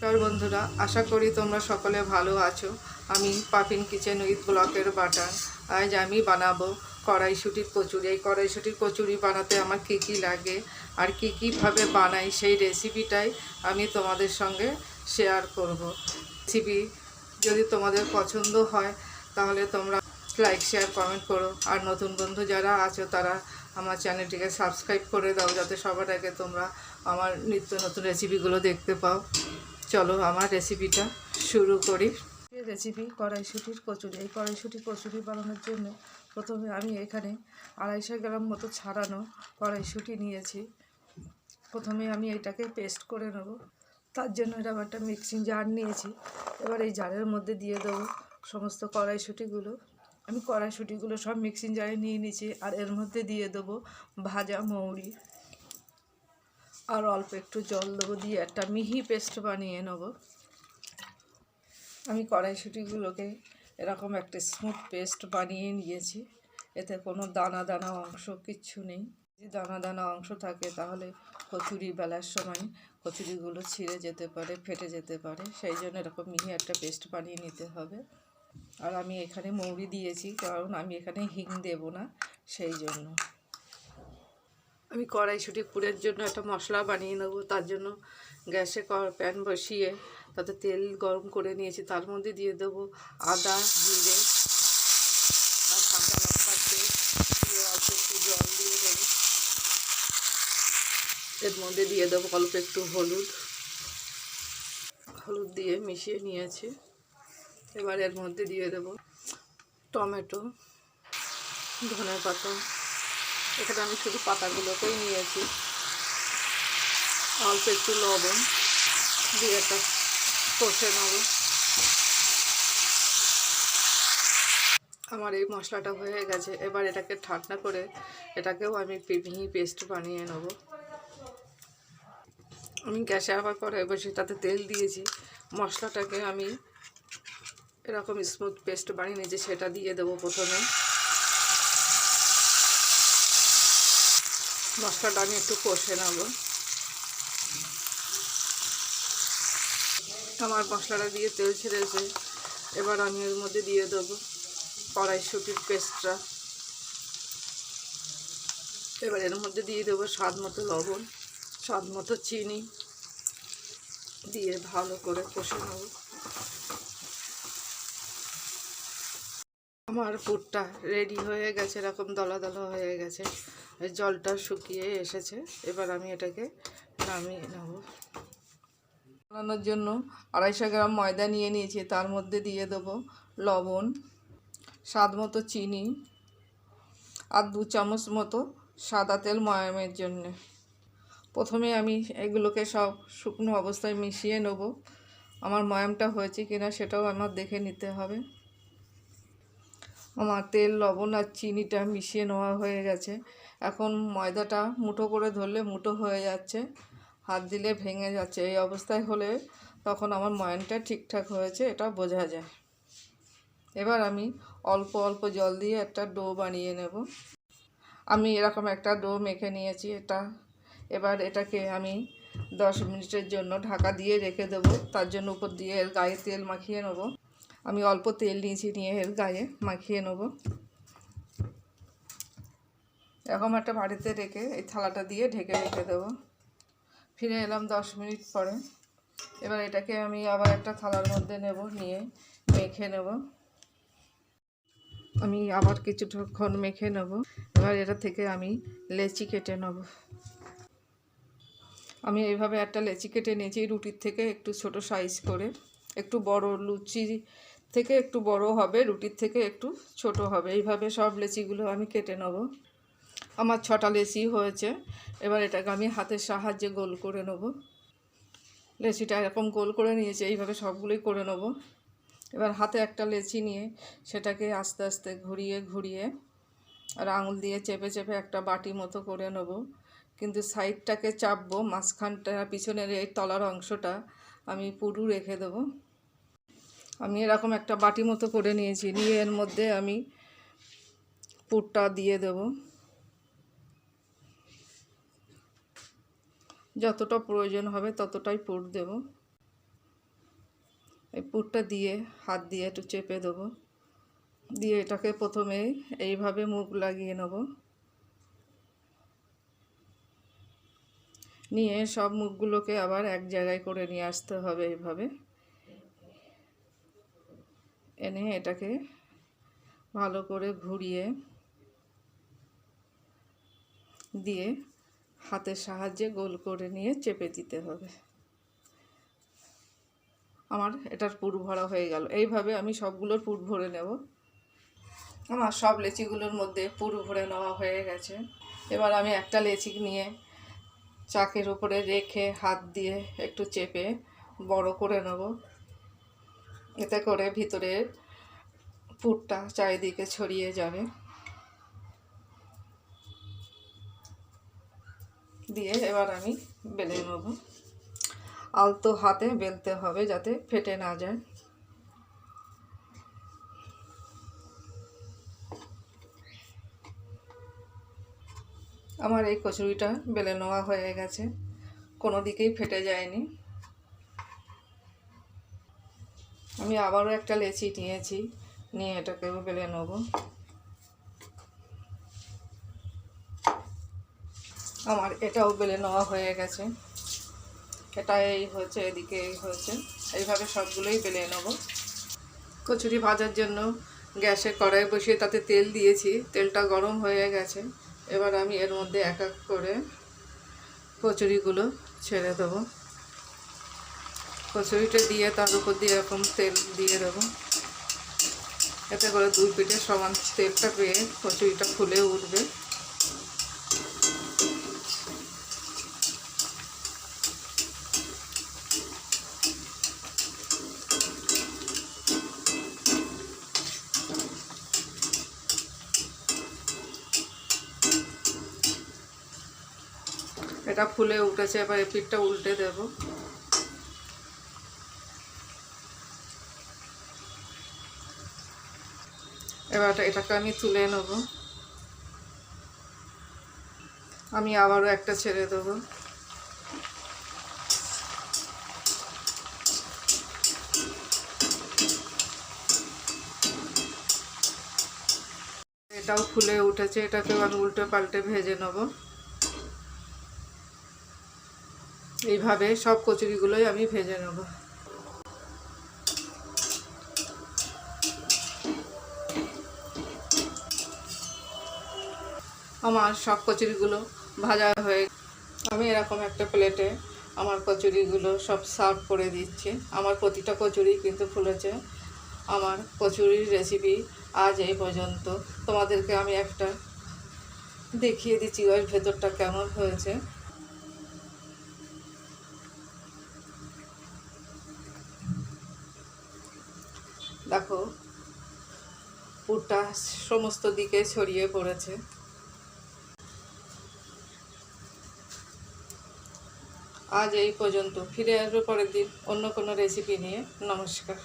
নমস্কার বন্ধুরা, আশা করি তোমরা সকলে ভালো আছো। আমি পাফিন কিচেন উইথ ব্লকের বাটার আজ আমি বানাবো কড়াইশুটির কচুরি। এই কড়াইশুটির কচুরি বানাতে আমার কী কী লাগে আর কী কীভাবে বানাই সেই রেসিপিটাই আমি তোমাদের সঙ্গে শেয়ার করব। রেসিপি যদি তোমাদের পছন্দ হয়, তাহলে তোমরা লাইক শেয়ার কমেন্ট করো। আর নতুন বন্ধু যারা আছো, তারা আমার চ্যানেলটিকে সাবস্ক্রাইব করে দাও, যাতে সবার আগে তোমরা আমার নিত্য নতুন রেসিপিগুলো দেখতে পাও। চলো আমার রেসিপিটা শুরু করি। রেসিপি কড়াইশুটির কচুরি। এই কড়াইশুটির কচুরি বানানোর জন্য প্রথমে আমি এখানে আড়াইশো গ্রাম মতো ছাড়ানো কড়াইশুটি নিয়েছি। প্রথমে আমি এটাকে পেস্ট করে নেব। তার জন্য এরকম একটা মিক্সিং জার নিয়েছি। এবার এই জারের মধ্যে দিয়ে দেবো সমস্ত কড়াইশুটিগুলো। আমি কড়াইশুটিগুলো সব মিক্সিং জারে নিয়ে নিয়েছি। আর এর মধ্যে দিয়ে দেবো ভাজা মৌরি। আর অল্প একটু জল দেবো দিয়ে একটা মিহি পেস্ট বানিয়ে নেব। আমি কড়াইশুটিগুলোকে এরকম একটা স্মুথ পেস্ট বানিয়ে নিয়েছি। এতে কোনো দানা দানা অংশ কিচ্ছু নেই। যদি দানা দানা অংশ থাকে তাহলে কচুরি বেলার সময় কচুরিগুলো ছিঁড়ে যেতে পারে, ফেটে যেতে পারে। সেই জন্য এরকম মিহি একটা পেস্ট বানিয়ে নিতে হবে। আর আমি এখানে মৌরি দিয়েছি, কারণ আমি এখানে হিং দেব না, সেই জন্য। আমি কড়াইশুটি, পুরের জন্য একটা মশলা বানিয়ে নেব, তার জন্য গ্যাসে প্যান বসিয়ে তাতে তেল গরম করে নিয়েছি, তার মধ্যে দিয়ে দেবো আদা, জিরে আর কাঁচা অল্প একটু জল দিয়ে দেবো। এর মধ্যে দিয়ে দেবো অল্প একটু হলুদ। হলুদ দিয়ে মিশিয়ে নিয়েছি। এবার এর মধ্যে দিয়ে দেবো টমেটো ধনে পাতা এখানে আমি শুধু পাতাগুলোকেই নিয়েছি। অল্প একটু লবণ দিয়ে একটা কষে নেব। আমার এই মশলাটা হয়ে গেছে। এবার এটাকে ঠান্ডা করে এটাকেও আমি মিহি পেস্ট বানিয়ে নেব। আমি গ্যাসে আবার করে বসে তাতে তেল দিয়েছি। মশলাটাকে আমি এরকম স্মুথ পেস্ট বানিয়ে নিয়েছি, সেটা দিয়ে দেবো প্রথমে। মশলাটা আমি একটু কষে নেব। আমার মশলাটা দিয়ে তেল ছেড়েছে এবার আমি এর মধ্যে দিয়ে দেবো কড়াইশুটির পেস্টটা। এবার এর মধ্যে দিয়ে দেবো স্বাদ মতো লবণ, স্বাদ মতো চিনি। দিয়ে ভালো করে কষে নেব। আমার পুরটা রেডি হয়ে গেছে, এরকম দলা দলা হয়ে গেছে। জলটা শুকিয়ে এসেছে। এবার আমি এটাকে নামিয়ে নেব। বানানোর জন্য আড়াইশো গ্রাম ময়দা নিয়ে নিয়েছি। তার মধ্যে দিয়ে দেবো লবণ, স্বাদ মতো চিনি আর দু চামচ মতো সাদা তেল ময়ামের জন্যে। প্রথমে আমি এগুলোকে সব শুকনো অবস্থায় মিশিয়ে নেব। আমার ময়ামটা হয়েছে কিনা সেটাও আমার দেখে নিতে হবে। আমার তেল, লবণ আর চিনিটা মিশিয়ে নেওয়া হয়ে গেছে। এখন ময়দাটা মুঠো করে ধরলে মুঠো হয়ে যাচ্ছে। হাত দিলে ভেঙে যাচ্ছে। এই অবস্থায় হলে তখন আমার ময়ানটা ঠিকঠাক হয়েছে, এটা বোঝা যায়। এবার আমি অল্প অল্প জল দিয়ে একটা ডো বানিয়ে নেব। আমি এরকম একটা ডো মেখে নিয়েছি এটা। এবার এটাকে আমি দশ মিনিটের জন্য ঢাকা দিয়ে রেখে দেবো। তার জন্য উপর দিয়ে এর গায়ে তেল মাখিয়ে নেব। আমি অল্প তেল নিয়েছি নিয়ে এর গায়ে মাখিয়ে নেব। এরকম একটা বাড়িতে রেখে এই থালাটা দিয়ে ঢেকে রেখে দেবো। ফিরে এলাম দশ মিনিট পরে। এবার এটাকে আমি আবার একটা থালার মধ্যে নেব, নিয়ে মেখে নেব। আমি আবার কিছুক্ষণ মেখে নেব। এবার এটা থেকে আমি লেচি কেটে নেব। আমি এইভাবে একটা লেচি কেটে নিয়েছি রুটির থেকে একটু ছোট সাইজ করে। একটু বড় লুচি থেকে একটু বড় হবে, রুটির থেকে একটু ছোট হবে। এইভাবে সব লেচিগুলো আমি কেটে নেব। আমার ছটা লেসি হয়েছে। এবার এটাকে আমি হাতের সাহায্যে গোল করে নেব। লেচিটা এরকম গোল করে নিয়েছি, এইভাবে সবগুলোই করে নেব। এবার হাতে একটা লেচি নিয়ে সেটাকে আস্তে আস্তে ঘুরিয়ে ঘুরিয়ে আর আঙুল দিয়ে চেপে চেপে একটা বাটি মতো করে নেব। কিন্তু সাইডটাকে চাপবো, মাঝখানটা, পিছনের এই তলার অংশটা আমি পুরু রেখে দেবো। আমি এরকম একটা বাটি মতো করে নিয়েছি, নিয়ে এর মধ্যে আমি পুরটা দিয়ে দেব। যতটা প্রয়োজন হবে ততটাই পুর দেব। এই পুরটা দিয়ে, হাত দিয়ে একটু চেপে দেবো। দিয়ে এটাকে প্রথমে এইভাবে মুখ লাগিয়ে নেব। নিয়ে সব মুখগুলোকে আবার এক জায়গায় করে নিয়ে আসতে হবে এইভাবে। এনে এটাকে ভালো করে ঘুরিয়ে দিয়ে হাতের সাহায্যে গোল করে নিয়ে চেপে দিতে হবে। আমার এটার পুর ভরা হয়ে গেল। এইভাবে আমি সবগুলোর পুর ভরে নেব। আমার সব লেচিগুলোর মধ্যে পুর ভরে নেওয়া হয়ে গেছে। এবার আমি একটা লেচি নিয়ে চাকের উপরে রেখে হাত দিয়ে একটু চেপে বড় করে নেব। এতে করে ভিতরে পুরটা চারিদিকে ছড়িয়ে যাবে। দিয়ে এবার আমি বেলে নেব। আলতো হাতে বেলতে হবে যাতে ফেটে না যায়। আমার এই কচুরিটা বেলে নেওয়া হয়ে গেছে। কোনো দিকেই ফেটে যায়নি। আমি আবারও একটা লেচি নিয়েছি, নিয়ে এটাকেও বেলে নেব। আমার এটাও বেলে নেওয়া হয়ে গেছে। এটা এই হয়েছে, এদিকে এই হয়েছে। এইভাবে সবগুলোই বেলে নেব। কচুরি ভাজার জন্য গ্যাসে কড়াই বসিয়ে তাতে তেল দিয়েছি। তেলটা গরম হয়ে গেছে। এবার আমি এর মধ্যে এক এক করে কচুরিগুলো ছেড়ে দেবো। কচুরিটা দিয়ে তার উপর দিয়ে এরকম তেল দিয়ে দেবো। এতে করে দুই পিঠে সমান তেলটা পেয়ে কচুরিটা ফুলে উঠবে। এটা ফুলে উঠেছে, এবার এই পিঠটা উল্টে দেব। এবার এটাকে আমি তুলে নেব। আমি আবারও একটা ছেড়ে দেবো। এটাও ফুলে উঠেছে এটাকে আমি উল্টে পাল্টে ভেজে নেব। এইভাবে সব কচুরিগুলোই আমি ভেজে নেব। আমার সব কচুরিগুলো ভাজা হয়ে আমি এরকম একটা প্লেটে আমার কচুরিগুলো সব সার্ভ করে দিচ্ছি। আমার প্রতিটা কচুরি কিন্তু ফুলেছে। আমার কচুরির রেসিপি আজ এই পর্যন্ত। তোমাদেরকে আমি একটা দেখিয়ে দিচ্ছি, ওর ভেতরটা কেমন হয়েছে। দেখো, পুরটা সমস্ত দিকে ছড়িয়ে পড়েছে। আজ এই পর্যন্ত। ফিরে আসব পরের দিন অন্য কোনো রেসিপি নিয়ে। নমস্কার।